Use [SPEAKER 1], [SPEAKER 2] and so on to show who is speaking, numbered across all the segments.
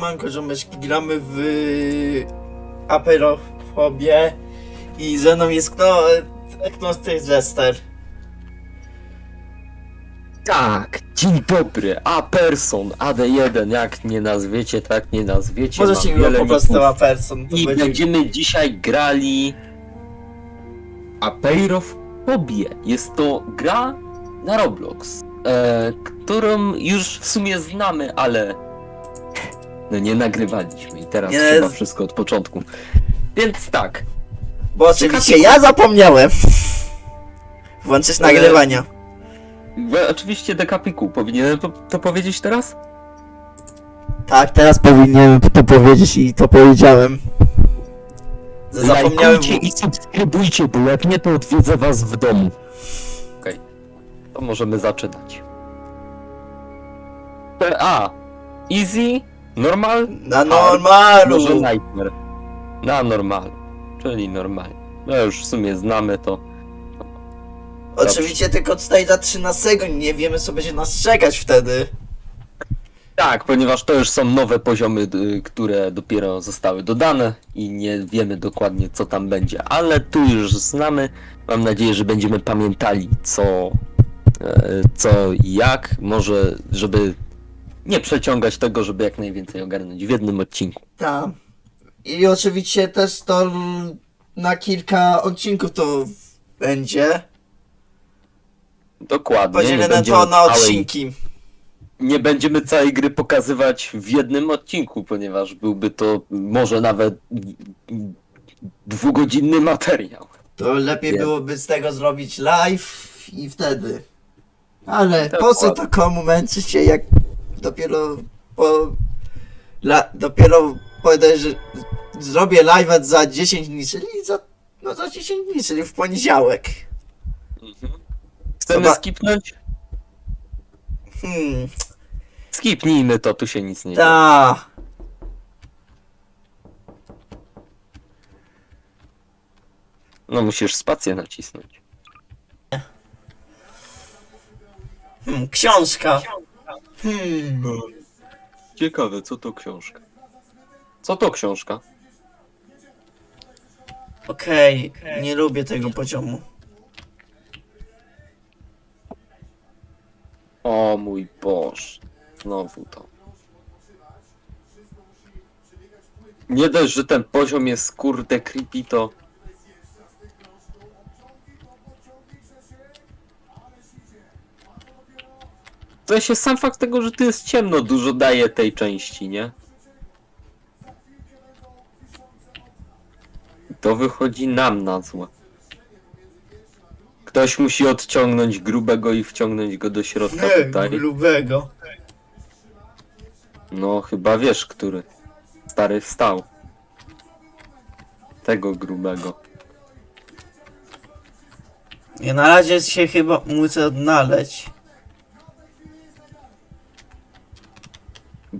[SPEAKER 1] siemanko, ziomeczki, gramy w Aperofobię i ze mną jest kno... Agnostic Jester.
[SPEAKER 2] Tak, dzień dobry, a person, AD1, jak nie nazwiecie, tak nie nazwiecie.
[SPEAKER 1] Możecie
[SPEAKER 2] mam wiele
[SPEAKER 1] po prostu
[SPEAKER 2] ników.
[SPEAKER 1] Aperson. to
[SPEAKER 2] I
[SPEAKER 1] będzie-
[SPEAKER 2] będziemy dzisiaj grali Apeirof Phobie. Jest to gra na Roblox, e, którą już w sumie znamy, ale no nie nagrywaliśmy i teraz
[SPEAKER 1] Nie,
[SPEAKER 2] trzeba wszystko od początku. Więc tak,
[SPEAKER 1] Bo oczywiście ja zapomniałem włączyć
[SPEAKER 2] E,
[SPEAKER 1] nagrywania.
[SPEAKER 2] we- oczywiście Dekapiku, powinienem to, to powiedzieć teraz?
[SPEAKER 1] Tak, teraz powinienem to powiedzieć i to powiedziałem. Że Zapomniałem...
[SPEAKER 2] Lajkujcie i subskrybujcie, bo jak nie, to odwiedzę was w domu. Okej, to możemy zaczynać. A, easy, normal,
[SPEAKER 1] Na normalu!
[SPEAKER 2] może nightmare. Na normal, czyli normal. No już w sumie znamy to.
[SPEAKER 1] Oczywiście tylko od stage'a 13 nie wiemy co będzie nas czekać wtedy.
[SPEAKER 2] Tak, ponieważ to już są nowe poziomy, y, które dopiero zostały dodane i nie wiemy dokładnie co tam będzie, ale tu już znamy. Mam nadzieję, że będziemy pamiętali co, e, co i jak, może żeby nie przeciągać tego, żeby jak najwięcej ogarnąć w jednym odcinku.
[SPEAKER 1] Tak. I oczywiście też to na kilka odcinków to będzie.
[SPEAKER 2] Dokładnie. nie będziemy
[SPEAKER 1] to na
[SPEAKER 2] całej-
[SPEAKER 1] odcinki.
[SPEAKER 2] Nie będziemy całej gry pokazywać w jednym odcinku, ponieważ byłby to może nawet dwugodzinny materiał.
[SPEAKER 1] To lepiej
[SPEAKER 2] Wiem.
[SPEAKER 1] byłoby z tego zrobić live i wtedy. Ale po co to komu męczyć się jak dopiero po... La, dopiero powiem, że zrobię live za 10 dni, czyli za, no za 10 dni, czyli w poniedziałek.
[SPEAKER 2] Chcemy
[SPEAKER 1] Zoba-
[SPEAKER 2] skipnąć?
[SPEAKER 1] Hmm,
[SPEAKER 2] Skipnijmy to, tu się nic nie dzieje. No musisz spację nacisnąć.
[SPEAKER 1] Hmm, książka. Hmm.
[SPEAKER 2] Ciekawe, co to książka? Co to książka?
[SPEAKER 1] Okej, nie lubię tego poziomu.
[SPEAKER 2] O mój Boże. Znowu to. Nie dość, że ten poziom jest kurde creepy, to... To się sam fakt tego, że tu jest ciemno, dużo daje tej części, nie? To wychodzi nam na złe. Ktoś musi odciągnąć grubego i wciągnąć go do środka
[SPEAKER 1] Nie,
[SPEAKER 2] tutaj.
[SPEAKER 1] grubego.
[SPEAKER 2] No, chyba wiesz, który. Stary wstał. Tego grubego.
[SPEAKER 1] Ja na razie się chyba muszę odnaleźć.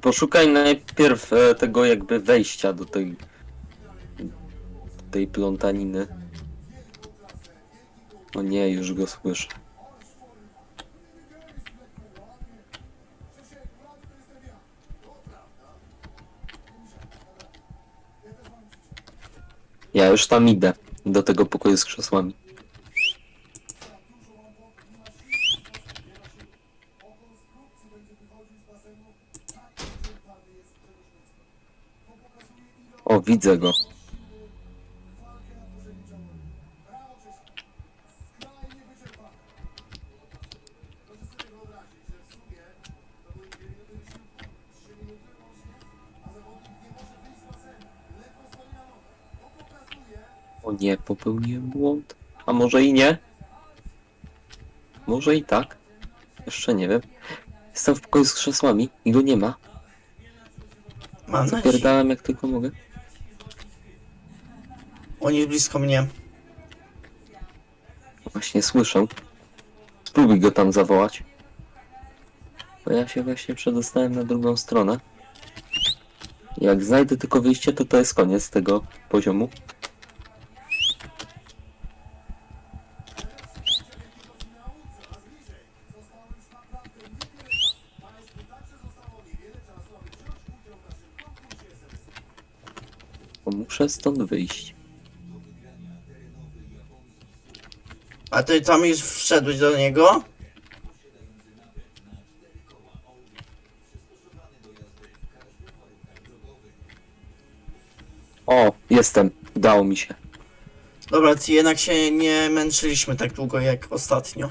[SPEAKER 2] Poszukaj najpierw e, tego jakby wejścia do tej do tej plątaniny. O nie, już go słyszę. Ja już tam idę. Do tego pokoju z krzesłami. O, widzę go. O nie, popełniłem błąd. A może i nie? Może i tak. Jeszcze nie wiem. Jestem w pokoju z krzesłami i go nie ma.
[SPEAKER 1] Mam nadzieję.
[SPEAKER 2] Zapierdałem jak tylko mogę.
[SPEAKER 1] On jest blisko mnie.
[SPEAKER 2] Właśnie słyszę. Spróbuj go tam zawołać. Bo ja się właśnie przedostałem na drugą stronę. Jak znajdę tylko wyjście, to to jest koniec tego poziomu. Muszę stąd wyjść.
[SPEAKER 1] A ty tam już wszedłeś do niego?
[SPEAKER 2] O, jestem. Udało mi się.
[SPEAKER 1] Dobra, ty jednak się nie męczyliśmy tak długo jak ostatnio.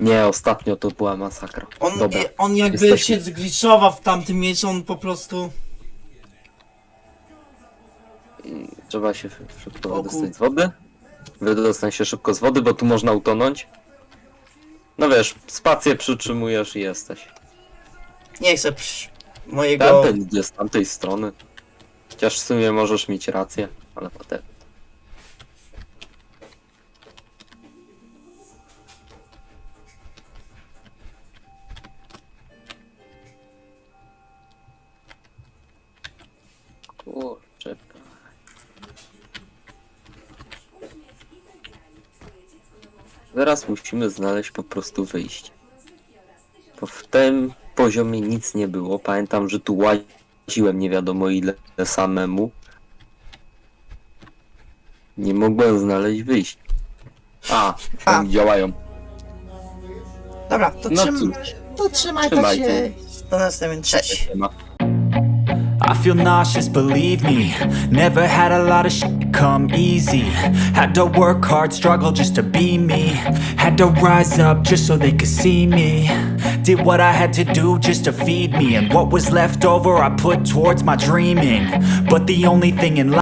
[SPEAKER 2] Nie, ostatnio to była masakra.
[SPEAKER 1] On,
[SPEAKER 2] Dobra.
[SPEAKER 1] on jakby
[SPEAKER 2] jesteśmy.
[SPEAKER 1] się zgliszował w tamtym miejscu, on po prostu...
[SPEAKER 2] Trzeba się szybko
[SPEAKER 1] O
[SPEAKER 2] wydostać z wody. Wydostań się szybko z wody, bo tu można utonąć. No wiesz, spację przytrzymujesz i jesteś.
[SPEAKER 1] Nie chcę psz, mojego...
[SPEAKER 2] Tamten idzie z tamtej strony. Chociaż w sumie możesz mieć rację, ale potem. Kurczę. Teraz musimy znaleźć po prostu wyjście. Bo w tym poziomie nic nie było. Pamiętam, że tu łaziłem nie wiadomo ile samemu. Nie mogłem znaleźć wyjść. A,
[SPEAKER 1] A.
[SPEAKER 2] oni działają.
[SPEAKER 1] Dobra, to,
[SPEAKER 2] No
[SPEAKER 1] trzym...
[SPEAKER 2] cóż.
[SPEAKER 1] to trzymaj to
[SPEAKER 2] Trzymajcie.
[SPEAKER 1] się. Do następnym, cześć.
[SPEAKER 2] Nie ma.
[SPEAKER 3] I feel nauseous, believe me. Never had a lot of shit come easy. Had to work hard, struggle just to be me. Had to rise up just so they could see me. Did what I had to do just to feed me. And what was left over, I put towards my dreaming. But the only thing in life